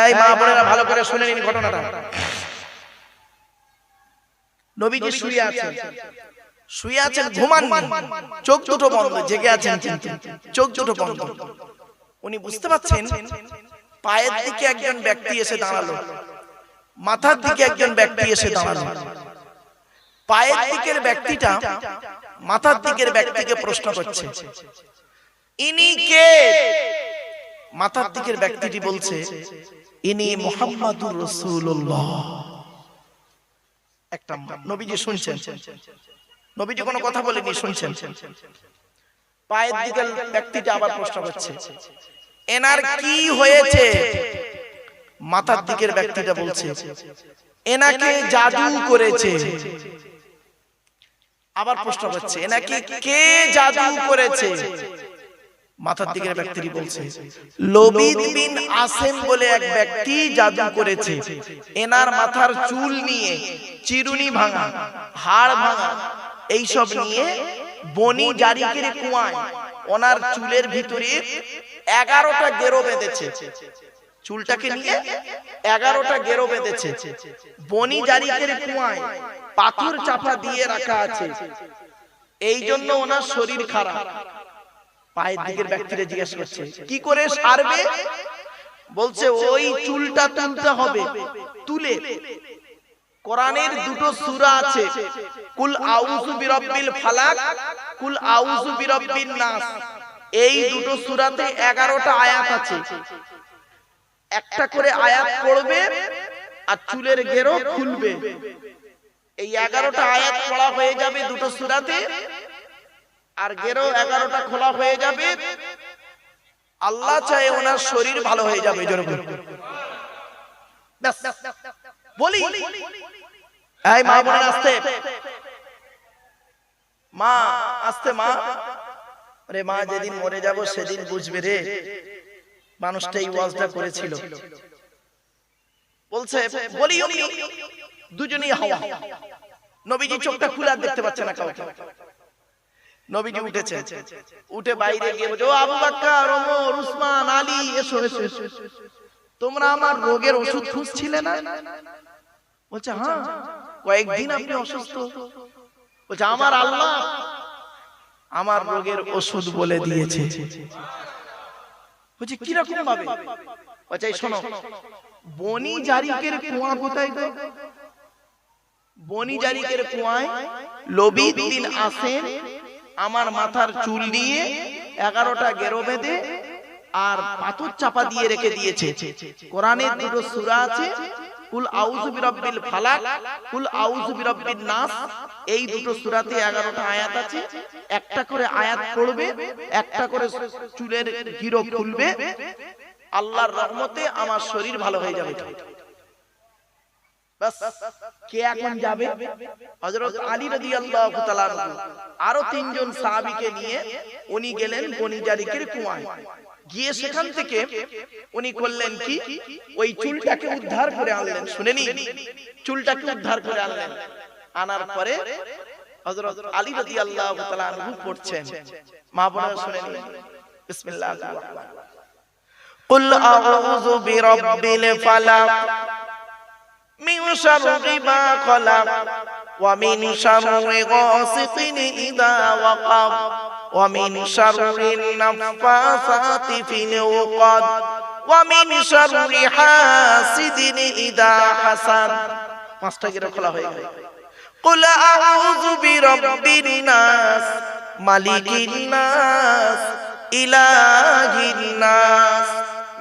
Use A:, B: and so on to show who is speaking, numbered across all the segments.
A: এই মা বোনেরা ভালো করে শুনে নিন ঘটনাটা। নবীজি শুয়ে আছেন। শুয়ে আছেন ঘুমান। চোখ দুটো বন্ধ জেগে আছেন চোখ দুটো বন্ধ। উনি বুঝতে পারছেন পায়ের দিকে একজন ব্যক্তি এসে দাঁড়াল। মাথার দিকে একজন ব্যক্তি এসে দাঁড়াল। পায়ের দিকের ব্যক্তিটা মাথার দিকের ব্যক্তিকে প্রশ্ন করছে। ইনি কে? মাথার দিকের ব্যক্তিটি বলছে ইনি মোহাম্মদুর রসুল্লাহ একটা নবীজি শুনছেন। নবীজি কোনো কথা বলেনি শুনছেন। পায়ের দিকের ব্যক্তিটা আবার প্রশ্ন করছে এনার কি হয়েছে? মাথার দিকের ব্যক্তিটা বলছে এনাকে জাদু করেছে। আবার প্রশ্ন করছে এনাকে কে জাদু করেছে? মাথার ব্যক্তিটি বলছে লবিদ বিন আসেম বলে এক ব্যক্তি জাদু করেছে। এনার মাথার চুল নিয়ে চিরুনি ভাঙা হাড় ভাঙা এইসব নিয়ে বনি জারিকের কুয়ায় ওনার চুলের ভিতরে এগারোটা গেরো বেঁধেছে। চুলটাকে নিয়ে এগারোটা গেরো বেঁধেছে। বনি জারিকের কুয়ায় পাথর চাপা দিয়ে রাখা আছে। এই জন্য ওনার শরীর খারাপ। পায়ের দিকের ব্যক্তিরা জিজ্ঞেস করছে কি করে সারবে? বলছে ওই চুলটা তুলতে হবে তুলে। কোরআনের দুটো সূরা আছে কুল আউযু বিরাব্বিল ফালাক কুল আউযু বিরাব্বিন নাস এই দুটো সূরাতে 11টা আয়াত আছে। একটা করে আয়াত পড়বে আর চুলের গেরো খুলবে। এই 11টা আয়াত পড়া হয়ে যাবে দুটো সূরাতে। আর গেরো 11টা খোলা হয়ে যাবে। আল্লাহ চায় ওনার শরীর ভালো হয়ে যাবে বলি। এই মা বোনের আসতে। মা আসতে মা। আরে মা যেদিন মরে যাব সেদিন বুঝবে রে। মানুষটা এই ওয়াজটা করেছিল। বলছে বলি দুজনেই হাওয়া। নবীজি চোখটা খুলে আর দেখতে পাচ্ছে না কাউকে। নবীজি উঠেছে উঠে বাইরে গিয়ে বলছে ও আবু বাক্কার ওমর উসমান আলী এসো এসো এসো তোমরা আমার রোগের ওষুধ খুঁজছিলে না? বলছে হ্যাঁ কয়েকদিন আপনি অসুস্থ। বলছে আমার আল্লাহ আমার রোগের ওষুধ বলে দিয়েছে। বলছে কীরকম ভাবে? বলছে শোনো বনি জারিকের কুয়া কোথায় গো? বনি জারিকের কুয়ায় লবি দিন আসেন। আমার মাথার চুল নিয়ে এগারোটা গেরো বেঁধে আর পাথর চাপা দিয়ে রেখে দিয়েছে। কোরআনের দুটো সূরা আছে, কুল আউযু বিরাব্বিল ফালাক, কুল আউযু বিরাব্বিন নাস, এই দুটো সূরাতে 11টা আয়াত আছে। একটা করে আয়াত পড়বে, একটা করে চুলের গিরো খুলবে। আল্লাহর রহমতে আমার শরীর ভালো হয়ে যাবে। বাস কে এখন যাবে হযরত আলী রাদিয়াল্লাহু তাআলা আনহু আরো তিনজন সাহাবীকে নিয়ে উনি গেলেন বনি জারিকের কুয়ায় গিয়ে সেখান থেকে উনি করলেন কি ওই চুলটাকে উদ্ধার করে আনলেন শুনেনি চুলটাকে উদ্ধার করে আনলেন আনার পরে হযরত আলী রাদিয়াল্লাহু তাআলা আনহু পড়ছেন মা বোনেরা শুনেনি বিসমিল্লাহির রহমানির রহিম قل أعوذ برب الفلق من شر ما خلق ومن شر غاسق إذا وقب ومن شر النفاثات في العقد ومن شر حاسد إذا حسد পাঁচটা গিরে খোলা হয়ে গেল قل أعوذ برب الناس ملك الناس إله الناس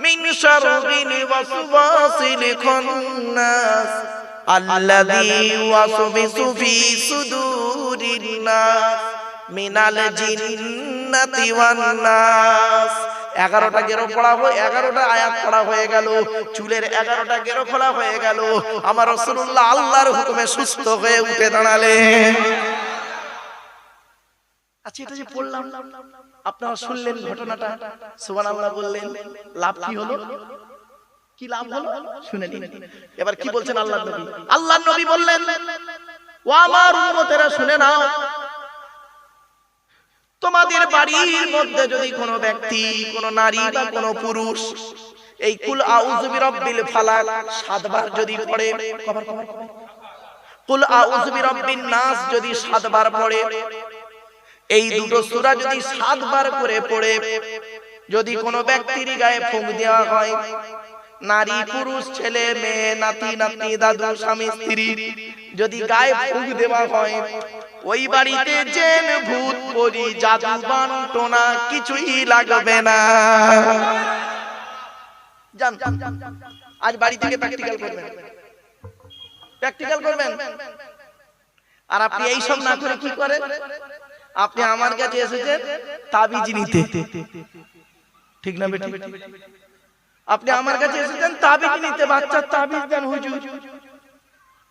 A: من شر الوسواس الخناس الذي يوسوس في صدور الناس من الجنة والناس এগারোটা গেরো পড়া হয়ে এগারোটা আয়াত পড়া হয়ে গেল চুলের এগারোটা গেরো খোলা হয়ে গেল আমার রসুল্লাহ আল্লাহর হুকুমে সুস্থ হয়ে উঠে দাঁড়ালেন আচ্ছা এটা যে পড়লাম আপনারা শুনলেন ঘটনাটা। সুবান আল্লাহ বললেন লাভ কি হলো? কি লাভ হলো? শুনে নিন। এবার কি বলছেন আল্লাহ নবী? আল্লাহ নবী বললেন ও আমার উম্মতেরা শুনে নাও। তোমাদের বাড়ির মধ্যে যদি কোনো ব্যক্তি কোনো নারী বা কোনো পুরুষ এই কুল আউযু বিরাব্বিল ফালাক সাতবার যদি পড়ে কবার কবার। কুল আউযু বিরাব্বিন নাস যদি সাতবার পড়ে এই দুটো সূরা যদি সাতবার করে পড়ে, যদি কোনো ব্যক্তির গায়ে ফুঁক দেওয়া হয়, নারী, পুরুষ, ছেলে, মেয়ে, নাতি, নাতনি, দাদু, স্বামী, স্ত্রী, যদি গায়ে ফুঁক দেওয়া হয়, ওই বাড়িতে জেন ভূত, পরি, জাদু বান্টনা কিছুই লাগবে না। যান, আজ বাড়ি থেকে প্র্যাকটিক্যাল করবেন। প্র্যাকটিক্যাল করবেন? আর আপনি এই সব না করে কি করেন? আপনি আমার কাছে এসেছেন তাবিজ নিতে ঠিক না বেটি আপনি আমার কাছে এসেছেন তাবিজ নিতে বাচ্চার তাবিজ দেন হুজুর।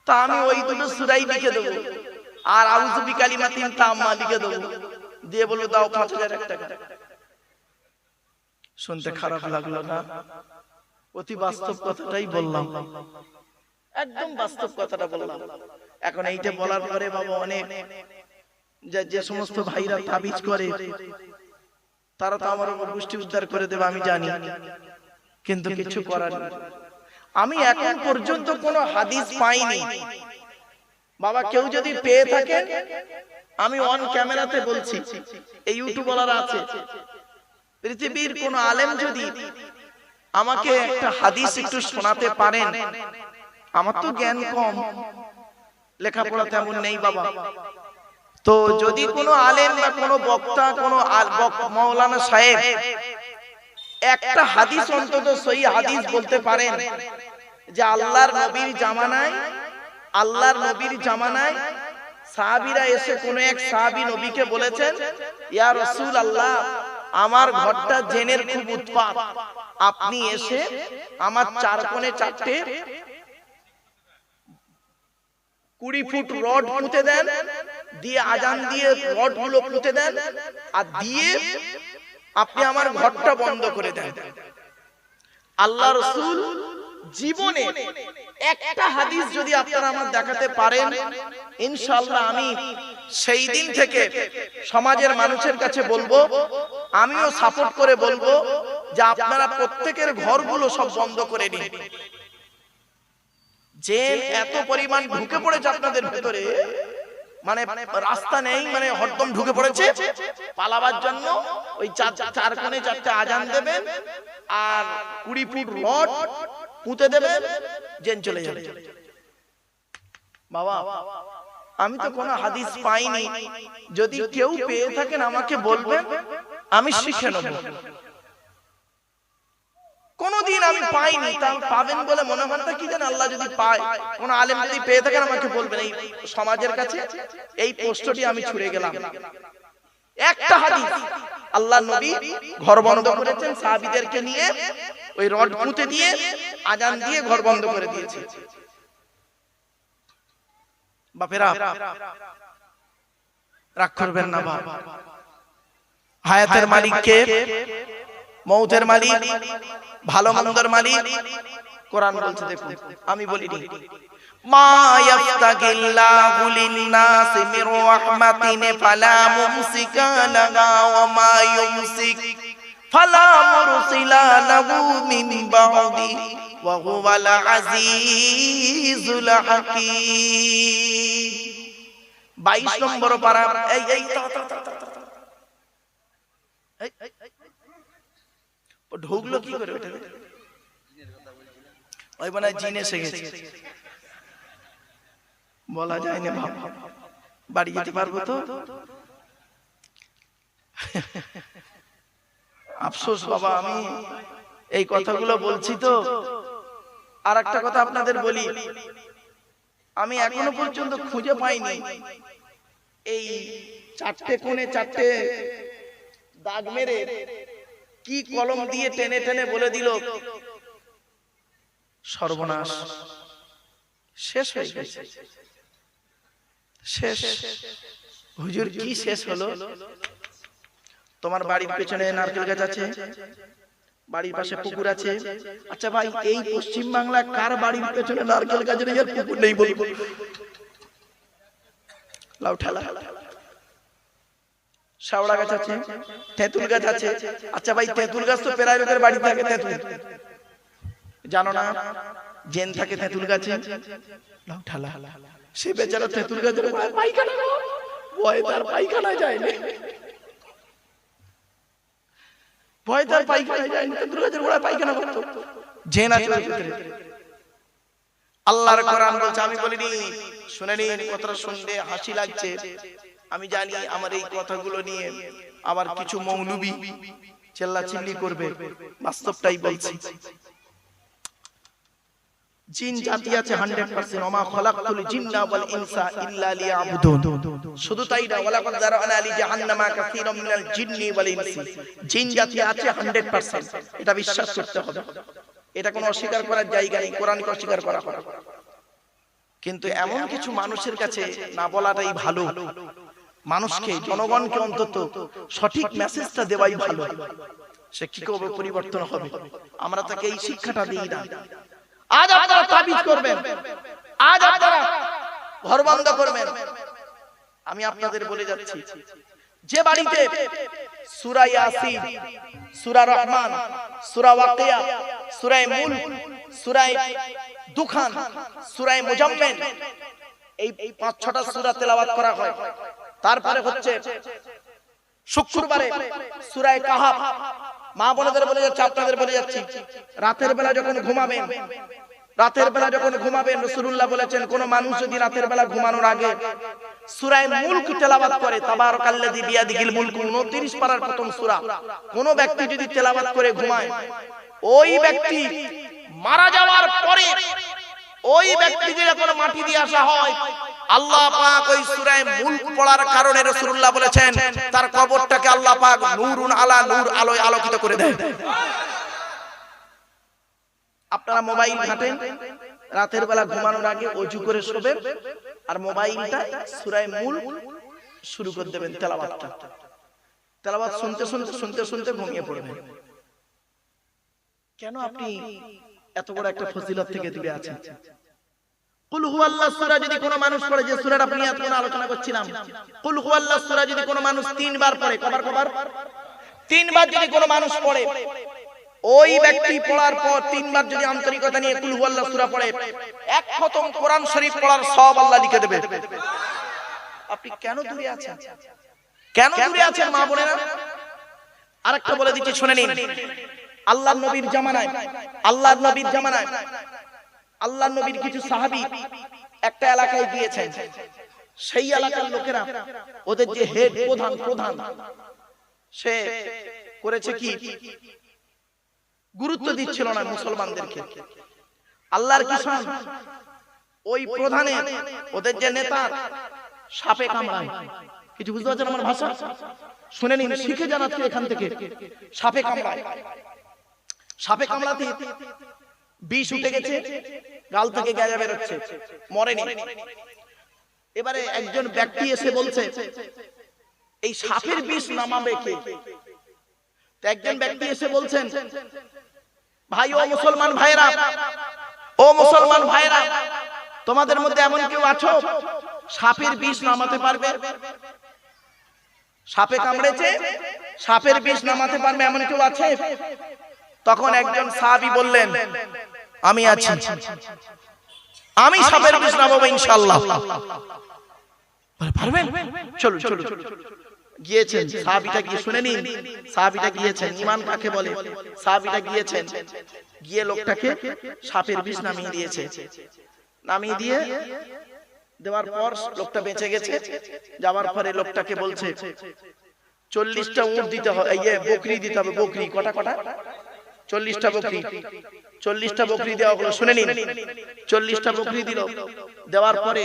A: তা আমি ওই দুটো সুরাই লিখে দেবো। আর আউযু বিকালিমাতিন তাম্মা লিখে দেবো। দিয়ে বলব দাও পাঁচ হাজার এক টাকা। শুনতে খারাপ লাগল না? অতি বাস্তব কথাটাই বললাম। একদম বাস্তব কথাটা বললাম। এখন এইটা বলার পরে বাবা অনেক যে যে সমস্ত ভাইরা তাবিজ করে তারা তো আমার উপর গোষ্ঠী উদ্ধার করে দেবে আমি জানি। কিন্তু কিছু করার। আমি এখন পর্যন্ত কোনো হাদিস পাইনি। বাবা কেউ যদি পেয়ে থাকে আমি অন ক্যামেরাতে বলছি। এই ইউটিউবাররা আছে। পৃথিবীর কোন আলেম যদি আমাকে একটা হাদিস একটু শোনাতে পারেন? আমার তো জ্ঞান কম। লেখাপড়া তেমন নেই বাবা। তো যদি কোনো আলেম বা কোনো বক্তা কোনো মৌলানা সাহেব একটা হাদিস অন্তত সই হাদিস বলতে পারেন যে আল্লাহর নবীর জামানায় আল্লাহর নবীর জামানায় সাহাবীরা এসে কোন এক সাহাবী নবীকে বলেছেন ইয়া রাসূল আল্লাহ আমার ঘরটা জেনের খুব উৎপাত। আপনি এসে আমার চার কোণে চারটে কুড়ি ফুট রড পুঁতে দেন দিয়ে আজান দিয়ে রডগুলো পুঁতে দেন, আর দিয়ে আপনি আমার ঘরটা বন্ধ করে দেন। আল্লাহ রসুল জীবনে একটা হাদিস যদি আপনারা আমার দেখাতে পারেন, ইনশাআল্লাহ আমি সেই দিন থেকে সমাজের মানুষের কাছে বলব, আমিও সাপোর্ট করে বলব যে আপনারা প্রত্যেকের ঘরগুলো সব বন্ধ করে নিন। যে এত পরিমাণ ঢুকে পড়েছে আপনাদের ভেতরে মানে রাস্তা নেই মানে হরদম ঢুকে পড়েছে। পালাবার জন্য ওই চার চার কোণে চারটে আজান দেবেন আর কুড়ি ফুট রড পুঁতে দেবেন জেন চলে যাবে। বাবা আমি তো কোনো হাদিস পাইনি। যদি কেউ পেয়ে থাকেন আমাকে বলবেন আমি শিখে নেব। কোনদিন আমি পাইনি তা পাবেন বলে মনে হয় না কি জানেন আল্লাহ যদি পায়, কোন আলেম যদি পেয়ে থাকেন আমাকে বলবেন, এই সমাজের কাছে এই পোস্টটি আমি ছুড়ে গেলাম। একটা হাদিস আল্লাহ নবী ঘর বন্ধ করেছেন সাহাবীদেরকে নিয়ে, ওই রড পুঁতে দিয়ে আজান দিয়ে ঘর বন্ধ করে দিয়েছে। বাপেরা, রাগ করবেন না, বাপ। হায়াতের মালিককে মৌতের মালিক ভালো মন্দের মালিক। কোরআন বলছে দেখুন আমি বলিনি মা ইয়াফতাকিল্লাহু লিন-নাসি মির রাহমাতিন ফালা মুমসিকা লাহা ওয়া মা ইউমসিক। ফালা মুরসিলা লাহু মিন বা'দি ওয়া হুয়াল আজিজুল হাকীম। 22 নম্বর পারা। এই এই ঢুকলো কি করে ওটা? ওই মানে জিন এসে গেছে বলা যায় না বাবা বাড়ি যেতে পারব তো? আফসোস বাবা, আমি এই কথাগুলো বলছি তো। আর একটা কথা আপনাদের বলি। আমি এখনও পর্যন্ত খুঁজে পাইনি। এই চারটে কোণে চারটে দাগ মেরে কি কলম দিয়ে টেনে টেনে বলে দিল? সর্বনাশ। শেষ হয়ে গেছে। শেষ। হুজুর কি শেষ হলো? তোমার বাড়ির পেছনে নারকেল গাছ আছে? বাড়ির পাশে পুকুর আছে? আচ্ছা ভাই এই পশ্চিম বাংলা কার বাড়ির পেছনে নারকেল গাছ নেই আর পুকুর নেই বলব লাউ ঠেলা। শাওড়া গাছ আছে, তেঁতুল গাছ আছে। আচ্ছা ভাই, তেঁতুল গাছ তো প্রায় লোকের বাড়িতে থাকে, তেঁতুল। জানো না, জেন থাকে তেঁতুল গাছে। সে বেচারা তেঁতুল গাছে পায়খানা ভয় তার পায়খানা যায়নি ভয় তার পায়খানা যায়নি তেঁতুল গাছের গোড়ায় পায়খানা করতো। জেন আছে ভিতরে। আল্লাহর কোরআন বলছে, আমি বলিনি শুনে নিন কথাটা শুনলে হাসি লাগছে। আমি জানি আমার এই কথাগুলো নিয়ে আবার কিছু মৌলুবি চেল্লা চিল্লি করবে। বাস্তবটাই বলছি। জিন জাতি আছে 100% ওমা খলাকতুল জিন্না ওয়াল ইনসা ইল্লা লিয়াবুদুন। শুধু তাই না ওয়ালা কদ যারানা লি জাহান্নামা কাসীরাম মিনাল জিন্নি ওয়াল ইনসি। জিন জাতি আছে 100% এটা বিশ্বাস করতে হবে। এটা কোনো অস্বীকার করার জায়গা নেই কোরআনকে অস্বীকার করা করা। কিন্তু এমন কিছু মানুষের কাছে না বলাটাই ভালো। মানুষকে জনগণকে অন্তত সঠিক মেসেজটা দেওয়াই ভালো। সে কি করবে পরিবর্তন হবে? আমরা তাকে এই শিক্ষাটা দিই না। আজ আপনারা তাবিজ করবেন। আজ আপনারা ঘর বন্ধ করবেন। আমি আপনাদের বলে যাচ্ছি। যে বাড়িতে সূরা ইয়াসিন সূরা রহমান সূরা ওয়াকিয়া সূরা মুলক সূরা দুখান সূরা মুজাম্মিল। এই পাঁচ ছটা সূরা তেলাওয়াত করা হয়। তারপরে হচ্ছে শুক্রবারে সূরা কাহাব। মা বোনেদের বলে যাচ্ছে আপনাদের বলে যাচ্ছি। রাতের বেলা যখন ঘুমাবেন রাতের বেলা যখন ঘুমাবেন রাসূলুল্লাহ বলেছেন কোন মানুষ যদি রাতের বেলা ঘুমানোর আগে সূরা মুলক তেলাওয়াত করে তাবারাকাল্লাযী বিয়াদিহিল মুলক 29 পারার প্রথম সূরা কোন ব্যক্তি যদি তেলাওয়াত করে ঘুমায় ওই ব্যক্তি মারা যাওয়ার পরে ওই ব্যক্তিকে যখন মাটি দিয়ে আসা হয়, আল্লাহ পাক ওই সূরা মুলক পড়ার কারণে রাসূলুল্লাহ বলেছেন, তার কবরটাকে আল্লাহ পাক নূরুন আলা নূর আলোয় আলোকিত করে দেয় আপনারা মোবাইল ঘাটেন, রাতের বেলা ঘুমানোর আগে অজু করে শোবেন আর মোবাইলটা সূরা মুলক শুরু করে দেবেন তেলাওয়াতটা। তেলাওয়াত শুনতে শুনতে শুনতে শুনতে ঘুমিয়ে পড়বেন। কেন আপনি এত বড় একটা ফজিলত থেকে দূরে আছেন কুল হুয়াল্লাহ সূরা যদি কোনো মানুষ পড়ে যে সূরাটা আপনি এতক্ষণ আলোচনা করছিলাম কুল হুয়াল্লাহ সূরা যদি কোনো মানুষ তিনবার পড়ে কবার কবার? তিনবার যদি কোনো মানুষ পড়ে ওই ব্যক্তি পড়ার পর তিনবার যদি আন্তরিকতা নিয়ে কুল হুয়াল্লাহ সূরা পড়ে এক খতম কোরআন শরীফ পড়ার সব আল্লাহ লিখে দেবে। আপনি কেন দূরে আছেন? কেন দূরে আছেন মা বোনেরা? আরেকটা বলে দিচ্ছি শুনে নিন। আল্লাহর নবীর জামানায়, আল্লাহর নবীর জামানায়, আল্লাহর নবীর কিছু সাহাবী একটা এলাকায় গিয়েছেন। সেই এলাকার লোকেরা ওদের যে হেড প্রধান প্রধান, সে করেছে কি? গুরুত্ব দিচ্ছিল না মুসলমানদেরকে। আল্লাহর কিষান ওই প্রধানে ওদের যে নেতা, সাপে কামড়ায়। কিছু বুঝতে পারছেন আমার ভাষা? শুনে নিন, শিখে জানাচ্ছি এখান থেকে। সাপে কামড়ায়। সাপে কামড়াতে বিষ উঠে গেছে গাল থেকে গেজা বেরোচ্ছে মরেনি। এবারে একজন ব্যক্তি এসে বলছে এই সাপের বিষ নামাবে কে? একজন ব্যক্তি এসে বলছেন ভাই ও মুসলমান ভাইরা ও মুসলমান ভাইরা তোমাদের মধ্যে এমন কেউ আছো? সাপের বিষ নামাতে পারবে? সাপে কামড়েছে? সাপের বিষ নামাতে পারবে? এমন কেউ আছে? তখন একজন সাহাবী বললেন আমি আছি। আমি সাপের বিষ নামাবো ইনশাআল্লাহ পারবেন? চলো চলো গিয়েছেন সাহাবিটা গিয়ে শুনে নিন। সাহাবিটা গিয়েছেন ইমান কাকে বলে? সাহাবিটা গিয়েছেন। গিয়ে লোকটাকে সাপের বিষ নামিয়ে দিয়েছে। নামিয়ে দিয়ে দেওয়ার পর লোকটা বেঁচে গেছে। যাওয়ার পরে লোকটাকে বলছে চল্লিশটা উঁট দিতে হবে ইয়ে বকরি দিতে হবে বকরি কটা কটা? চল্লিশটা বকরি। চল্লিশটা বকরি দেওয়া হলো, শুনে নিন। চল্লিশটা বকরি দিল। দেওয়ার পরে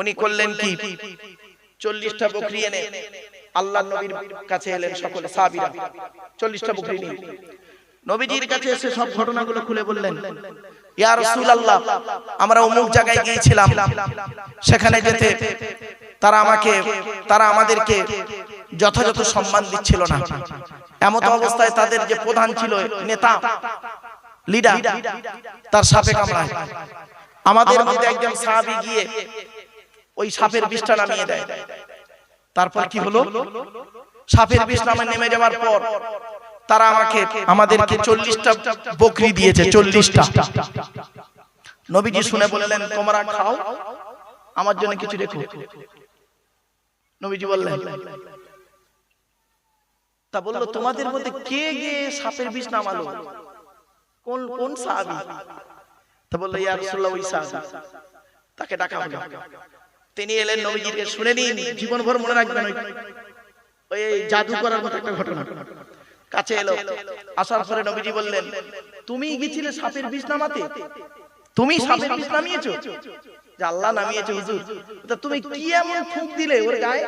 A: উনি করলেন কি? চল্লিশটা বকরি এনে আল্লাহ নবীর কাছে এলেন সকলে সাবিরা চল্লিশটা বকরি নিয়ে। নবীজির কাছে এসে সব ঘটনাগুলো খুলে বললেন, ইয়া রাসূলুল্লাহ, আমরা অমুক জায়গায় গিয়েছিলাম। সেখানে যেতে তারা আমাকে, তারা আমাদেরকে যথাযথ সম্মান দিচ্ছিল না। এমত অবস্থায় তাদের যে প্রধান ছিল নেতা লিডার তার সাপে কামড়ায়। আমাদের মধ্যে একজন সাহাবী গিয়ে ওই সাপের বিষটা নামিয়ে দেয়। তারপর কি হলো? সাপের বিষ নামে নেমে যাওয়ার পর তারা আমাকে আমাদেরকে চল্লিশটা বকরি দিয়েছে চল্লিশটা। নবীজি শুনে বললেন তোমরা খাও আমার জন্য কিছু রেখো। নবীজি বললেন তা বলল তোমাদের মধ্যে কে গে সাপের বিষ নামালো? কোন কোন সাহাবি? তা বলল ইয়া রাসূলুল্লাহ ওই সাহাবি। তাকে ডাকা হলো। তিনি এলেন নবীজিকে শুনে নিন জীবন ভর মনে রাখবেন ওই ওই জাদু করার মতো একটা ঘটনা। কাছে এলো। আসার পরে নবীজি বললেন তুমি গেছিলে সাপের বিষ নামাতে? তুমি সাপের বিষ নামিয়েছো? যে আল্লাহ নামিয়েছে হুজুর। তা তুমি কি এমন ফুঁক দিলে ওর গায়ে?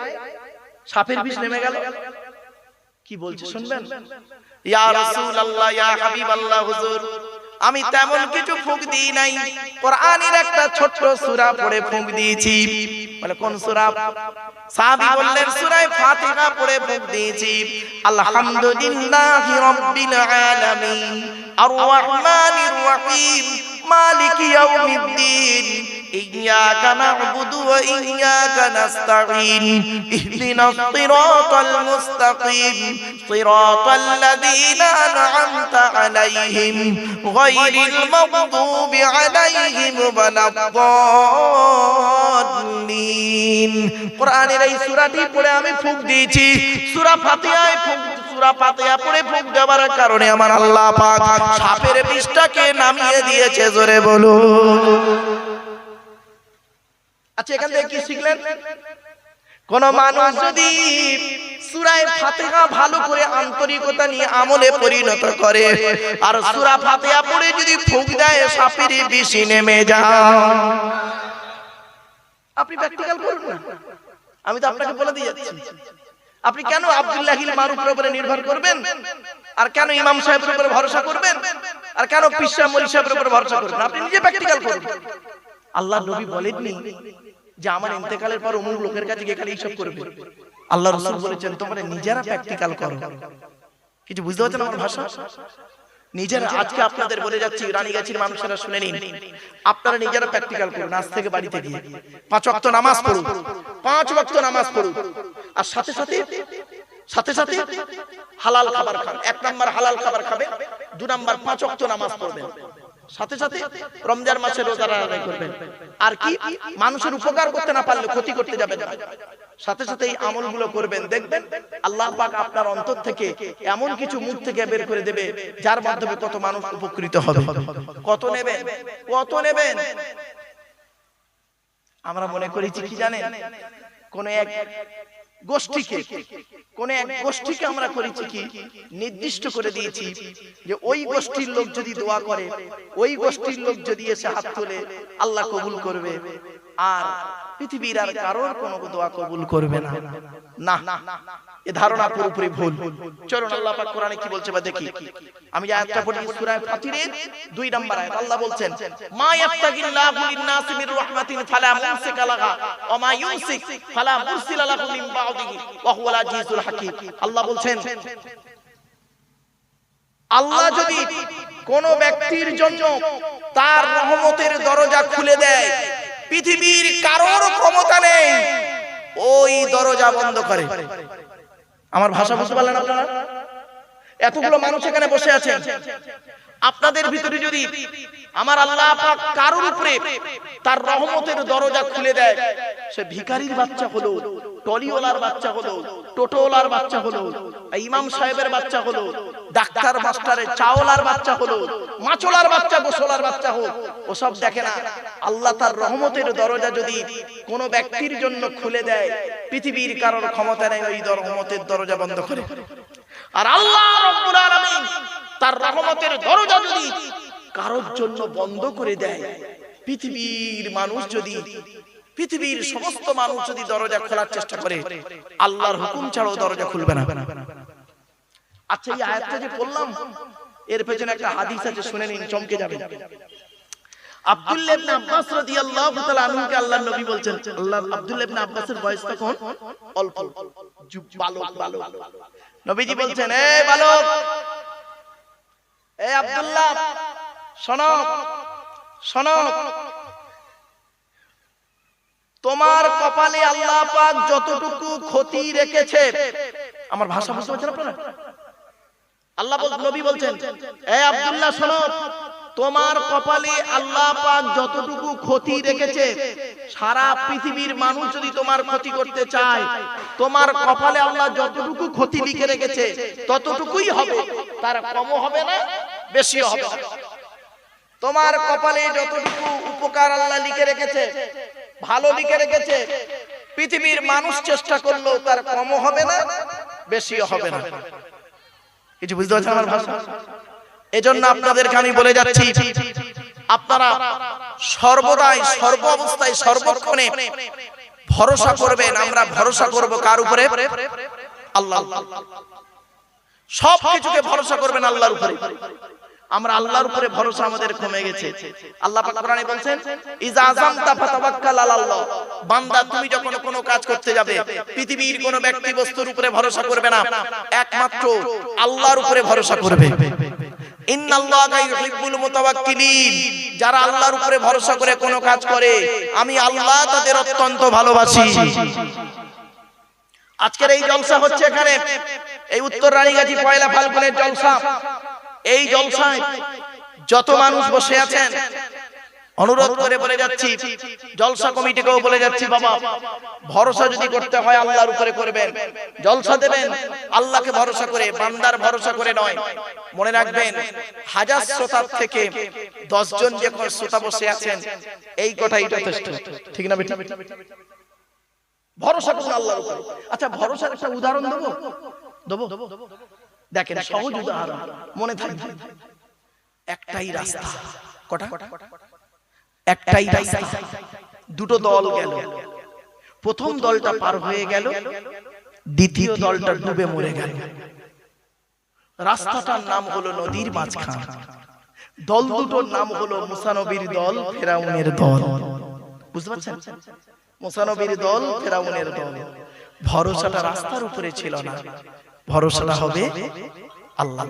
A: সাপের বিষ নেমে গেল। কি বলছে? শুনবেন? ইয়া রাসূলুল্লাহ ইয়া হাবিবাল্লাহ হুজুর আমি তেমন কিছু ফুঁক দিই নাই। কোরআনের একটা ছোট্ট সূরা পড়ে ফুঁক দিয়েছি। বলে কোন সূরা? সাহাবী বললেন সূরা ফাতিহা পড়ে ফুঁক দিয়েছি। আলহামদুলিল্লাহি রাব্বিল আলামিন। আর রহমানির রহিম। মালিক ইয়াউমিদ্দিন। إياك نعبد وإياك نستعين اهدنا الصراط المستقيم صراط الذين أنعمت عليهم غير المغضوب عليهم ولا الضالين কোরআনের এই সূরাটি পড়ে আমি ফুঁক দিয়েছি সূরা ফাতিহায় ফুঁক সূরা ফাতিহা পড়ে ফুঁক দেওয়ার কারণে আমার আল্লাহ পাক সাপের বিষটাকে নামিয়ে দিয়েছে জোরে বলুন আচ্ছা এখান থেকে কি শিখলেন? কোন মানুষ যদি সুরায় ফাতিহা ভালো করে আন্তরিকতা নিয়ে আমলে পরিণত করে। আর সুরা ফাতিহা পড়ে যদি ফুঁক দেয় সাপের বেশি নেমে যায়। আপনি প্র্যাকটিক্যাল করুন না। আমি তো আপনাকে বলে দিয়ে যাচ্ছি আপনি কেন আব্দুল্লাহিল মারুফের উপরে নির্ভর করবেন? আর কেন ইমাম সাহেবের উপরে ভরসা করবেন? আর কেন পিসা মলি সাহেবের উপরে ভরসা করবেন? আপনি নিজে প্র্যাকটিক্যাল করুন। আল্লাহ নবী বলেননি যে আমার ইন্তেকালের পর অমুক লোকের কাছে গিয়ে খালি এইসব করবে। আল্লাহ রসুল বলেছেন তোমরা নিজেরা প্র্যাকটিক্যাল করো। কিছু বুঝতে পারছেন আমার ভাষা? নিজেরা আজকে আপনাদের বলে যাচ্ছি রানীগাছির মানুষেরা শুনে নিন। আপনারা নিজেরা প্র্যাকটিক্যাল করুন আজ থেকে বাড়িতে গিয়ে। পাঁচ ওয়াক্ত নামাজ পড়ুন। পাঁচ ওয়াক্ত নামাজ পড়ুন। আর সাথে সাথে সাথে সাথে হালাল খাবার খান এক নাম্বার হালাল খাবার খাবে দু নাম্বার পাঁচ ওয়াক্ত নামাজ পড়বেন। সাথে সাথে রমজান মাসে রোজা আদায় করবেন। আর কি মানুষের উপকার করতে না পারলে ক্ষতি করতে যাবেন না। সাথে সাথে এই আমলগুলো করবেন। দেখবেন আল্লাহ পাক আপনার অন্তর থেকে এমন কিছু মুখ থেকে বের করে দেবে যার মাধ্যমে কত মানুষ উপকৃত হবে। কত নেবেন? কত নেবেন? আমরা মনে করেছি কি জানেন? কোন এক গোষ্ঠীকে, কোন এক গোষ্ঠীকে আমরা করেছি কি? নির্দিষ্ট করে দিয়েছি যে ওই গোষ্ঠীর লোক যদি দোয়া করে, ওই গোষ্ঠীর লোক যদি এসে হাত তোলে, আল্লাহ কবুল করবে। আর পৃথিবীর আর কারোর কোনো দোয়া কবুল করবে না। না এ ধারণা পুরোপুরি ভুল। চলুন, আল্লাহ পাক কোরআনে কি বলছে বা দেখি। আমি যে আয়াতটা পড়ি, সূরা ফাতিরের দুই নাম্বার আয়াত, আল্লাহ বলছেন, মা ইয়াফতাগিল্লাহু লিন-নাস মির রাহমাতিন ফালা মুমসিকা লাহা ওয়া মা ইউমসিক ফালা মুরসিলা লাহু মিন বা'দিহি ওয়া হুয়াল আজিজুল হাকীম। আল্লাহ বলছেন, আল্লাহ যদি কোন ব্যক্তির জন্য তার রহমতের দরজা খুলে দেয় পৃথিবীর কারোর ক্ষমতা নেই। ওই দরজা বন্ধ করে। আমার ভাষা বুঝতে পারলেন আপনারা? এতগুলো মানুষ এখানে বসে আছে আপনাদের ভিতরে যদি আমার আল্লাহ পাক কারোর উপরে তার রহমতের দরজা খুলে দেয়, সে ভিখারির বাচ্চা হলো। টলিওয়ালার বাচ্চা হলো, টোটোওয়ালার বাচ্চা হলো ইমাম সাহেবের বাচ্চা হলো, ডাক্তার মাস্টারের চাওলার বাচ্চা হলো, মাছলার বাচ্চা, গোসলার বাচ্চা হোক, ওসব দেখে না। আল্লাহ তার রহমতের দরজা যদি কোন ব্যক্তির জন্য খুলে দেয়, পৃথিবীর কারণ ক্ষমতা নেই, ওই রহমতের দরজা বন্ধ করে। আর আল্লাহ রব্বুল আলামিন তার রহমতের দরজা যদি কারোর জন্য বন্ধ করে দেয়, পৃথিবীর মানুষ যদি পৃথিবীর সমস্ত মানুষ যদি দরজা খোলার চেষ্টা করে আল্লাহর হুকুম ছাড়াও দরজা খুলবে না আচ্ছা এই আয়াতটা যে পড়লাম এর পেছনে একটা হাদিস আছে শুনে নিন চমকে যাবে আব্দুল্লাহ ইবনে আব্বাস রাদিয়াল্লাহু তাআলা আনহুকে আল্লাহর নবী বলছেন আল্লাহ আব্দুল্লাহ ইবনে আব্বাসের বয়স তখন অল্প বালক বালক নবীজি বলছেন এ বালক এ আব্দুল্লাহ শোনো শোনো তোমার কপালে আল্লাহ পাক যতটুকু ক্ষতি রেখেছে। আমার ভাষা বুঝতে পারছেন আপনারা? আল্লাহ নবী বলছেন, এ আব্দুল্লাহ, শোনো, তোমার কপালে আল্লাহ পাক যতটুকু ক্ষতি রেখেছে, সারা পৃথিবীর মানুষ যদি তোমার ক্ষতি করতে চায়, তোমার কপালে আল্লাহ যতটুকু ক্ষতি লিখে রেখেছে, ততটুকুই হবে। তার কমও হবে না, বেশিও হবে তোমার কপালে যতটুকু উপকার আল্লাহ লিখে রেখেছে ভালো লিখে রেখেছে। পৃথিবীর মানুষ চেষ্টা করলেও তার কমও হবে না বেশিও হবে না। কিছু বুঝতে পারছেন আমার ভাষা? এজন্য আপনাদেরকে আমি বলে যাচ্ছি আপনারা সর্বদাই সর্ব অবস্থায় সর্বক্ষণে ভরসা করবেন আমরা ভরসা করব কার উপরে? আল্লাহ। সব কিছুকে ভরসা করবেন আল্লাহর উপরে। আমরা আল্লাহর উপরে ভরসা আমাদের কমে গেছে। আল্লাহ পাক কোরআনে বলছেন ইজা ফাতাওয়াক্কাল আলাল্লাহ বান্দা তুমি যখন কোনো কাজ করতে যাবে পৃথিবীর কোনো ব্যক্তি বস্তুর উপরে ভরসা করবে না। একমাত্র আল্লাহর উপরে ভরসা করবে। যারা আল্লাহর উপরে ভরসা করে কোনো কাজ করে আমি আল্লাহ তাদের অত্যন্ত ভালোবাসি। আজকের এই জলসা হচ্ছে এখানে এই উত্তর রানীগাছি পয়লা ফাল্গুনের জলসা। এই জলসায় যত মানুষ বসে আছেন, অনুরোধ করে বলে যাচ্ছি, জলসা কমিটিকেও বলে যাচ্ছি, বাবা, ভরসা যদি করতে হয় আল্লাহর উপরে করবেন, জলসা দেবেন, আল্লাহকে ভরসা করে, বান্দার ভরসা করে নয়। মনে রাখবেন, হাজার শ্রোতার থেকে দশজন যে শ্রোতা বসে আছেন, এই কথাই যথেষ্ট। ঠিক না বেটা? ভরসা করুন আল্লাহর উপরে। আচ্ছা ভরসার একটা উদাহরণ দেবো? দেবো? দেখেন সহজ উদাহরণ মনে থাকবে। একটাই রাস্তা। কটা? একটাই রাস্তা। দুটো দল গেল। প্রথম দলটা পার হয়ে গেল। দ্বিতীয় দলটা ডুবে মরে গেল। রাস্তাটার নাম হলো নদীর মাঝখান। দল দুটোর নাম হলো মুসানবীর দল ফেরাউনের দল। বুঝতে পারছেন? মুসানবীর দল ফেরাউনের দল। ভরসাটা রাস্তার উপরে ছিল না। ভরসাটা হবে আল্লাহ।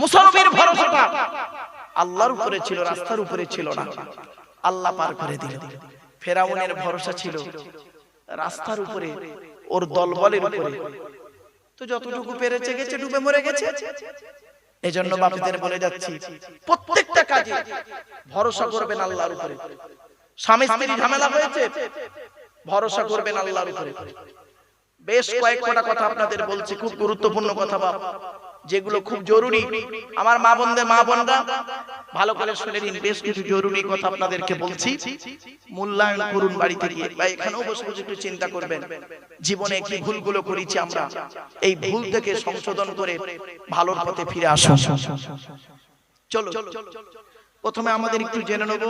A: মুসানবীর ভরসাটা আল্লাহর উপরে ছিল রাস্তার উপরে ছিল না। আল্লাহ পার করে দিল। ফেরাউনের ভরসা ছিল রাস্তার উপরে ওর দলবলের উপরে। তো যতটুকু পেরেছে গেছে ডুবে মরে গেছে। এজন্য বাপীদের বলে যাচ্ছি প্রত্যেকটা কাজে ভরসা করবেন আল্লাহর উপরে। স্বামী স্ত্রী ঝামেলা হয়েছে ভরসা করবেন আল্লাহর উপরে। বেশ কয়েকটা কথা আপনাদের বলছি খুব গুরুত্বপূর্ণ কথা বাপ যেগুলো খুব জরুরি। আমার মা বোনদের মা বোনরা ভালো করে শুনে নিন বেশ কিছু জরুরি কথা আপনাদেরকে বলছি। মূল্যায়ন করুন বাড়িতে গিয়ে। বা এখানেও বসে বসে একটু চিন্তা করবেন। জীবনে কি ভুলগুলো করেছি আমরা? এই ভুল থেকে সংশোধন করে ভালোর পথে ফিরে আসুন। চলো প্রথমে আমাদের একটু জেনে নেব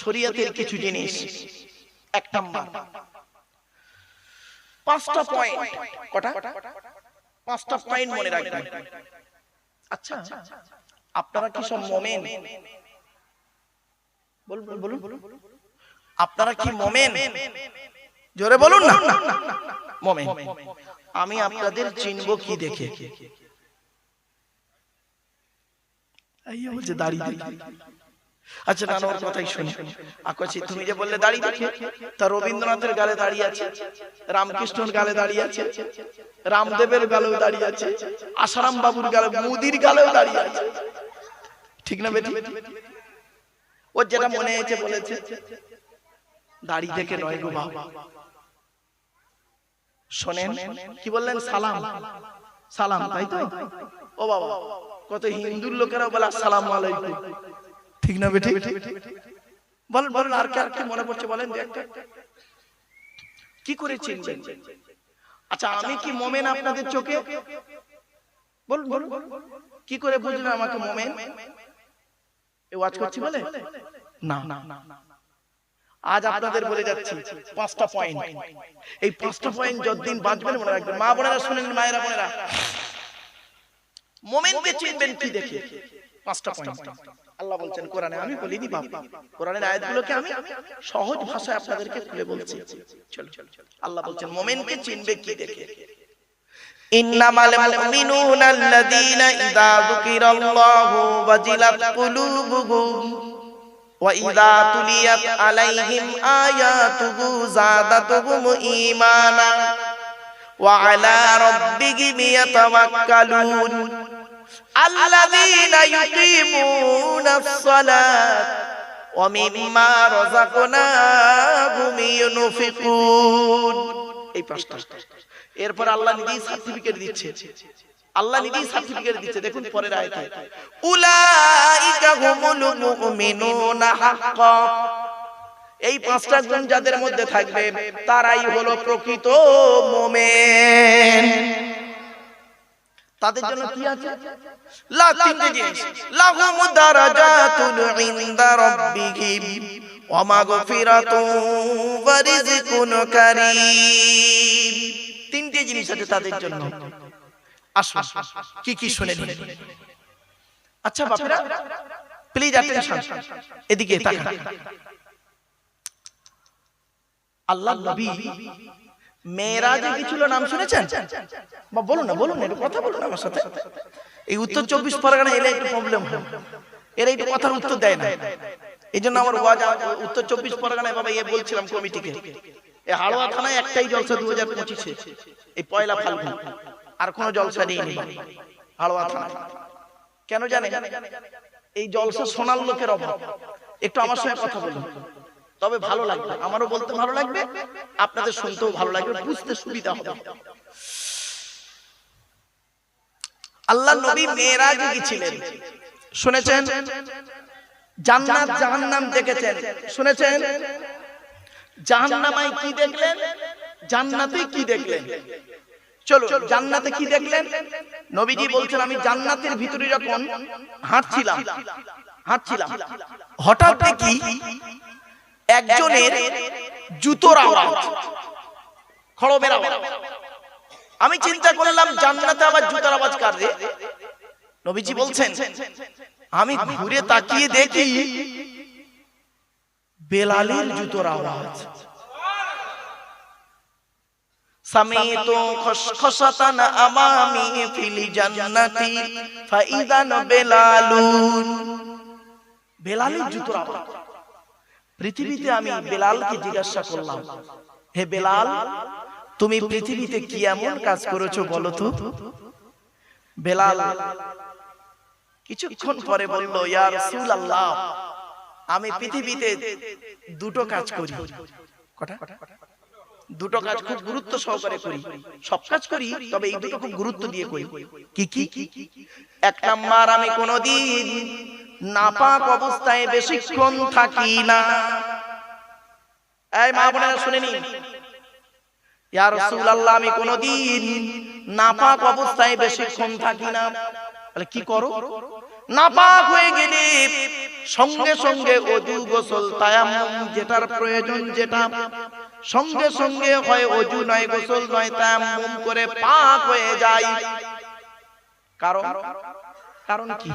A: শরীয়তের কিছু জিনিস। এক নাম্বার। পাঁচটা পয়েন্ট কটা? পাঁচটা পয়েন্ট মনে রাখবেন। আচ্ছা। আপনারা কি সব মোমেন? বলুন বলুন বলুন আপনারা কি মোমেন? জোরে বলুন না। মোমেন। আমি আপনাদের চিনব কি দেখে। এই হচ্ছে দাঁড়িয়ে আচ্ছা না ওর কথাই শুনি। আকছি তুমি যে বললে দাঁড়িয়ে দেখে তা রবীন্দ্রনাথের গালে দাঁড়িয়ে আছে রামকৃষ্ণর গালে দাঁড়িয়ে আছে রামদেবের গালেও দাঁড়িয়ে আছে আসারাম বাবুর গালে মুদির গালেও দাঁড়িয়ে আছে। ঠিক না বেটি? ওর যেটা মনে হয়েছে বলেছে দাঁড়িয়ে দেখে নয় গো বাবা। শোনেন কি বললেন? সালাম। সালাম। তাই তো? ও বাবা কত হিন্দুর লোকেরা বলে আসসালামু আলাইকুম। ঠিক না বেটি বলেন বলেন আর কি আর কি মনে পড়ছে? বলেন কি করে চিনবেন? আচ্ছা আমি কি মোমেন আপনাদের চোখে? বলুন বলুন। কি করে বুঝলেন আমাকে মোমেন? এ ওয়াজ করছি বলে? না না আজ আপনাদের বলে যাচ্ছি পাঁচটা পয়েন্ট এই পাঁচটা পয়েন্ট যতদিন বাঁচবেন মনে রাখবেন। মা বোনেরা শুনেন মায়েরা বোনেরা। মোমেনকে চিনবেন কি দেখে? পাঁচটা পয়েন্ট আল্লাহ বলছেন কোরআনে আমি বলিনি বাবা কোরআনের আয়াতগুলোকে আমি সহজ ভাষায় আপনাদেরকে খুলে বলছি। চলো আল্লাহ বলছেন মোমেনকে চিনবে কি দেখে? ইন্নামাল মুমিনুনা আল্লাযীনা ইযা যুকিরাল্লাহু ওয়াজিলাত কুলুবুহুম ওয়া ইযা তুলিয়াত আলাইহিম আয়াতুহু যাদাতুহুম ঈমানা ওয়া আলা রাব্বিহিম ইয়াতাওয়াক্কালুন। الذين يقيمون الصلاة ومما رزقناهم ينفقون এই পাঁচটা এরপর আল্লাহ নিজেই সার্টিফিকেট দিচ্ছে আল্লাহ নিজেই সার্টিফিকেট দিচ্ছে দেখুন পরের আয়াতে উলাইকা হুমুল মুমিনুনা হাক্কা এই পাঁচটা গুণ যাদের মধ্যে থাকবে তারাই হলো প্রকৃত মোমেন তাদের জন্য কি আছে? লা তিনটে জিনিস লাহুম দারাজাতুন ইনদা রাব্বিহিম ওয়া মাগফিরাতুন ওয়া রিজকুন কারীম। তিনটে জিনিস আছে তাদের জন্য। আসুন কি কি শুনে নিন আচ্ছা বাপরা প্লিজ অ্যাটেনশন এদিকে তাকান। আল্লাহ নবী মেয়েরাজে কি ছিল নাম শুনেছেন? বা বলুন না বলুন না একটু কথা বলুন আমার সাথে। এই উত্তর চব্বিশ পরগনা এলে একটু প্রবলেম হয়। এরা একটু কথার উত্তর দেয় না। এই জন্য আমার ওয়াজ উত্তর চব্বিশ পরগনায় বাবা ইয়ে বলছিলাম কমিটিকে। এই হাড়োয়া থানায় একটাই জলসা দু হাজার পঁচিশে। এই পয়লা ফাল্গুন। আর কোনো জলসা নেই হাড়োয়া থানায় কেন জানে এই জলসা সোনার লোকের অভাব। একটু আমার সঙ্গে কথা বলুন। তবে ভালো লাগবে। আমারও বলতে ভালো লাগবে আপনাদের শুনতেও ভালো লাগবে বুঝতে সুবিধা হবে। আল্লাহ নবী মেয়েরাজে গেছিলেন শুনেছেন? জান্নাত জাহান্নাম দেখেছেন। শুনেছেন? জাহান্নামায় কি দেখলেন? জান্নাতে কি দেখলেন? চলো জান্নাতে কি দেখলেন? নবীজি বলছেন আমি জান্নাতের ভিতরে যখন হাঁটছিলাম হাঁটছিলাম হঠাৎ দেখি একজনের জুতোর আওয়াজ। খড়বের আওয়াজ আমি চিন্তা করলাম, জান্নাতে আবার জুতার আওয়াজ কার রে? নবীজি বলছেন, আমি ঘুরে তাকিয়ে দেখি বেলালের জুতোর আওয়াজ। বেলালের জুতোর আওয়াজ। পৃথিবীতে আমি বেলালকে জিজ্ঞাসা করলাম হে বেলাল তুমি পৃথিবীতে কি এমন কাজ করেছ বলো তো? বেলাল কিছুক্ষণ পরে বলল ইয়া রাসূলুল্লাহ আমি পৃথিবীতে দুটো কাজ করি। কটা? দুটো কাজ খুব গুরুত্ব সহকারে করি। সব কাজ করি তবে এই দুটো খুব গুরুত্ব দিয়ে করি। কি কি? এক নাম্বার আমি কোনোদিন নাপাক অবস্থায় বেশিক্ষণ থাকি না। এই মা বোনেরা শুনে নিন। রাসূলুল্লাহ, আমি কোনোদিন নাপাক অবস্থায় বেশিক্ষণ থাকি না। তাহলে কি করো? নাপাক হয়ে গেলে সঙ্গে সঙ্গে অজু গোসল, তায়াম্মুম যেটার প্রয়োজন যেটা। সঙ্গে সঙ্গে হয় অজু নয়, গোসল নয়, তায়াম্মুম করে পাক হয়ে যায়। কারণ? কারণ কি?